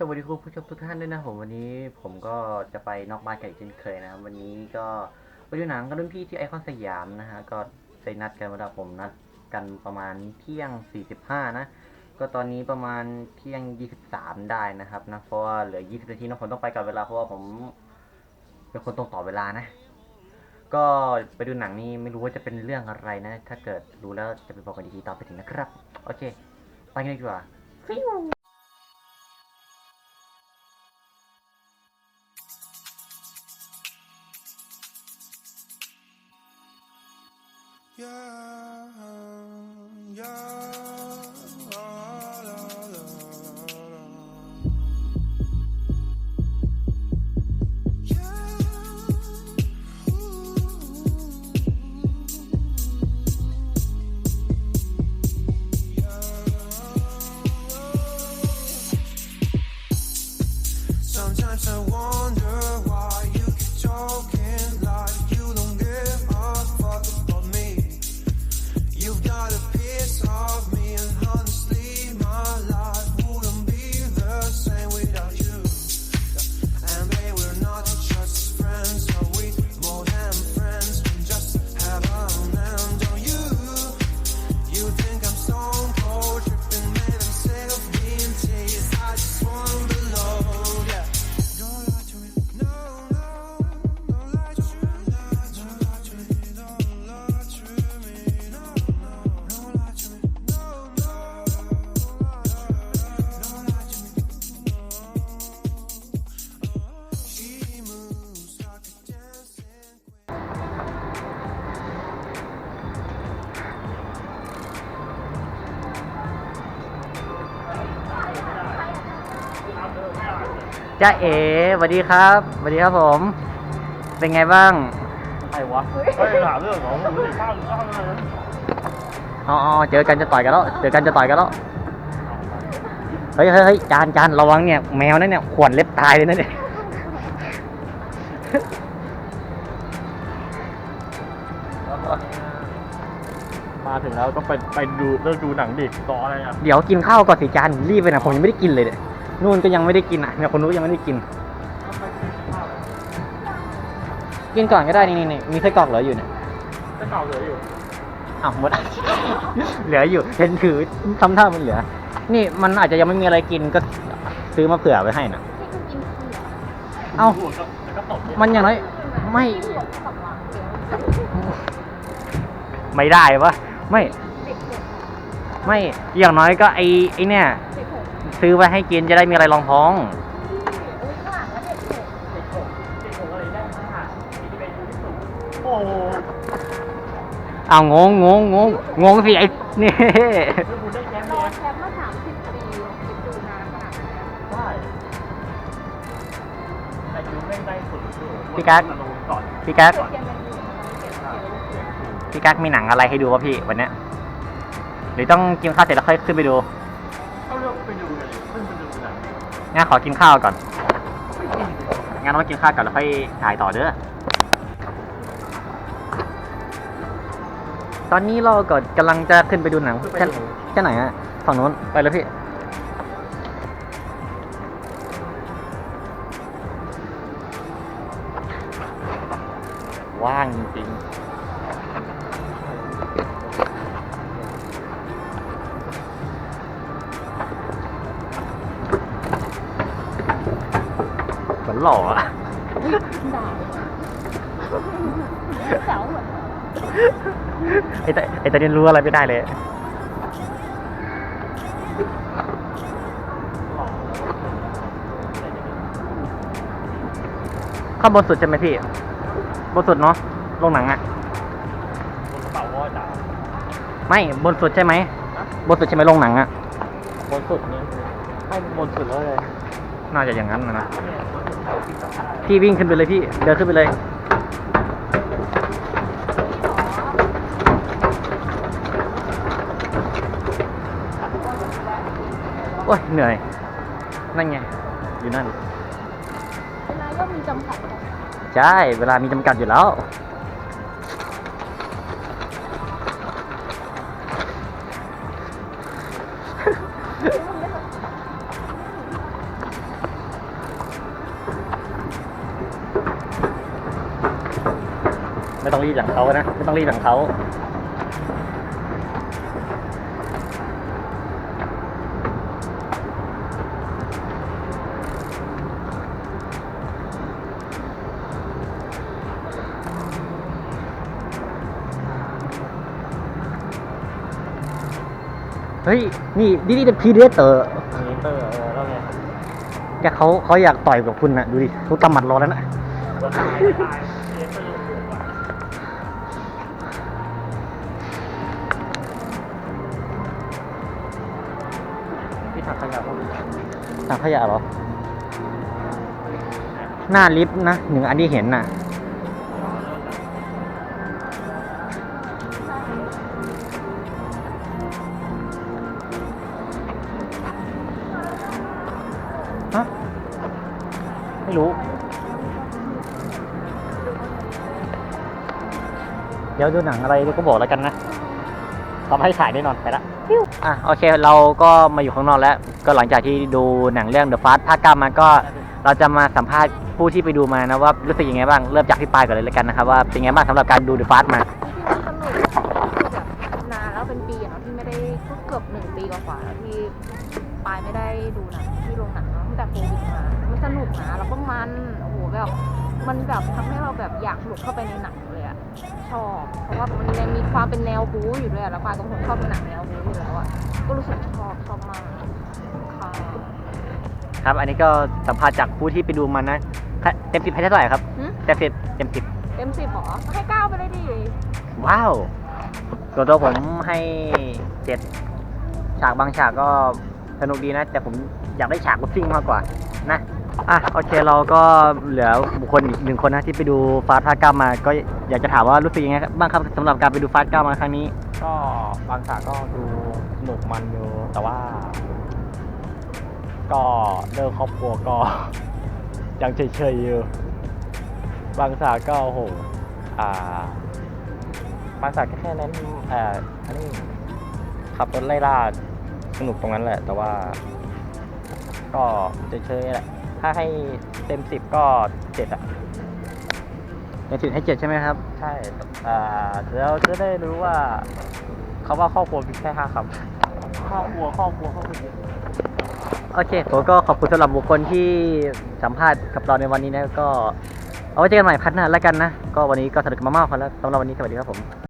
สวัสดีคุณผู้ชมทุกท่านด้วยนะผมวันนี้ผมก็จะไปนอกบ้านกันอีกเช่นเคยนะครับวันนี้ก็ไปดูหนังกับรุ่นพี่ที่ไอคอนสยามนะฮะก็ได้นัดกันเวลาผมนัดกันประมาณเที่ยง 45 นะ ก็ตอนนี้ประมาณเที่ยง 23 ได้นะครับนะเพราะว่าเหลือ 20 นาทีนะผมต้องไปก่อนเวลาเพราะว่าผมเป็นคนตรงต่อเวลานะ ก็ไปดูหนังนี้ไม่รู้ว่าจะเป็นเรื่องอะไรนะ ถ้าเกิดรู้แล้วจะไปบอกกันอีกทีตอนไปถึงนะครับ โอเค ไปกันเลยดีกว่า Yeah, yeah, Sometimes I wonder จ้าเอ๋สวัสดีครับสวัสดีครับผม เป็นไงบ้างใครวะไม่ถามเรื่องของมึงดิข้ามข้ามอะไรนะอ๋อเจอกันจะต่อยกันแล้ว เจอกันจะต่อยกันแล้ว เฮ้ยเฮ้ยเฮ้ยจานจานระวังเนี่ย แมวนั่นเนี่ยขวนเล็บตายเลยนะเนี่ยมาถึงแล้วก็ไปไปดูเลิกดูหนังดิต่ออะไรอะ เดี๋ยวกินข้าวก่อนสิจานรีบไปนะผมยังไม่ได้กินเลยเนี่ย นู่นก็ยังไม่ได้กินอะเนี่ยคนนู้นยังไม่ได้กิน กินก่อนก็ได้นี่นี่นี่มีไส้กรอกเหลืออยู่เนี่ยจะเก่าเหลืออยู่อ้าวหมดเหลืออยู่เห็นถือทำท่ามันเหลือ นี่มันอาจจะยังไม่มีอะไรกินก็ซื้อมาเผื่อไว้ให้นะเอ้าพูดก็แล้วก็ตบเนี่ยมันอย่างน้อยไม่ ไม่ได้ปะไม่ ไม่อย่างน้อยก็ไอไอเนี่ย ซื้อไว้ให้กินจะได้มีอะไรรองท้อง โอ้โหเอางงงงงงงงสิไอนี่คุณได้แชมป์รเลอยแชมป์มาสามสิบปีคิดดูนานขนาดนั้นใช่แต่ยูไม่ได้สุดอยู่พี่กั๊ก ลงก่อนพี่กั๊กเกียนมันอยู่เก็บเกี่ยวพี่กั๊กมีหนังอะไรให้ดูวะพี่วันเนี้ยหรือต้องกินข้าวเสร็จแล้วค่อยขึ้นไปดู งั้นขอกินข้าวก่อน งั้นเรามากินข้าวก่อนแล้วค่อยถ่ายต่อเด้อ ตอนนี้เราก็กำลังจะขึ้นไปดูหนังแค่แค่ไหนอะฝั่งนู้นไปเลยพี่ ว่างจริงๆ นหล่ออะด่าเสาเหมือนไอ้แต่ไอ้แต่เรียนรู้อะไรไม่ได้เลย ข้างบนสุดใช่ไหมพี่ บนสุดเนาะโรงหนังอะบนกระเป๋าว่าจ๋าไม่บนสุดใช่ไหมบนสุดใช่ไหมโรงหนังอะบนสุดนี่ให้บนสุดแล้วเลย น่าจะอย่างนั้นนะนะพี่วิ่งขึ้นไปเลยพี่ เดินขึ้นไปเลย โอ้ยเหนื่อย นั่นไง อยู่นั่น เวลาก็มีจำกัดใช่ เวลามีจำกัดอยู่แล้ว รีบอย่างเขานะ ไม่ต้องรีบอย่างเขาเฮ้ย นี่นี่นี่เป็นพีเดเตอร์มีเตอร์เออแล้วไงแกเขาเขาอยากต่อยกับคุณนะดูดิเขากำหมัดรอแล้วนะ ถังขยะถังขยะเหรอ หน้าลิฟต์นะหนึ่งอันที่เห็นน่ะฮะไม่รู้ เดี๋ยวดูหนังอะไรก็บอกแล้วกันนะ ทำให้ฉายแน่นอนไปละอะโอเคเราก็มาอยู่ข้างนอกแล้ว ก็หลังจากที่ดูหนังเรื่อง The Fast ภาคเก้ามาก็เราจะมาสัมภาษณ์ผู้ที่ไปดูมานะว่ารู้สึกยังไงบ้างเริ่มจากพี่ปายก่อนเลยแล้วกันนะครับว่าเป็นไงบ้างสำหรับการดู The Fast มาที่มันสนุกคือแบบนานแล้วเป็นปีอะเนาะที่ไม่ได้ก็เกือบหนึ่งปีกว่าๆแล้วที่ปายไม่ได้ดูหนังที่โรงหนังเนาะตั้งแต่โควิดมามันสนุกนะแล้วก็มันโอ้โหแบบมันแบบทำให้เราแบบอยากหลุดเข้าไปในหนังเลยอะ ชอบ เพราะว่ามันยังมีความเป็นแนวบู๊อยู่ด้วยอะแล้วปายก็เป็นคนชอบดูหนังแนวบู๊อยู่แล้วอะก็รู้สึกชอบชอบมากค่ะครับ อันนี้ก็สัมภาษณ์จากผู้ที่ไปดูมานะเต็มสิบให้เท่าไหร่ครับหึเต็มสิบเต็มสิบเต็มสิบหรอให้เก้าไปเลยดิว้าวส่วนตัวผมให้เจ็ดฉากบางฉากก็สนุกดีนะ แต่ผมอยากได้ฉากรถซิ่งมากกว่านะอะโอเคเราก็เหลือบุคคลอีกหนึ่งคนนะที่ไปดูฟาสต์ภาคเก้ามาก็ อยากจะถามว่ารู้สึกยังไงบ้างครับสำหรับการไปดูฟาสต์เก้ามาครั้งนี้ ก็บางฉากก็ดูสนุกมันอยู่แต่ว่า ก็เรื่องครอบครัวก็ ยังเฉยๆอยู่บางฉากก็โอ้โหอ่าบางฉากก็แค่นั้นเอ่ออันนี้ขับรถไล่ล่าสนุกตรงนั้นแหละ แต่ว่า ก็เฉยๆแหละถ้าให้เต็มสิบก็เจ็ดอะ เต็มสิบให้เจ็ดใช่ไหมครับ ใช่อ่าแล้วจะได้รู้ว่าคำว่าครอบครัวมีแค่ห้าคำครอบครัวครอบครัวครอบครัวโอเคผมก็ขอบคุณสำหรับบุคคลที่สัมภาษณ์กับเราในวันนี้นะก็เอาไว้เจอกันใหม่พัฒนาแล้วกันนะ ก็วันนี้ก็สนุกมากๆพอแล้วสำหรับวันนี้สวัสดีครับผม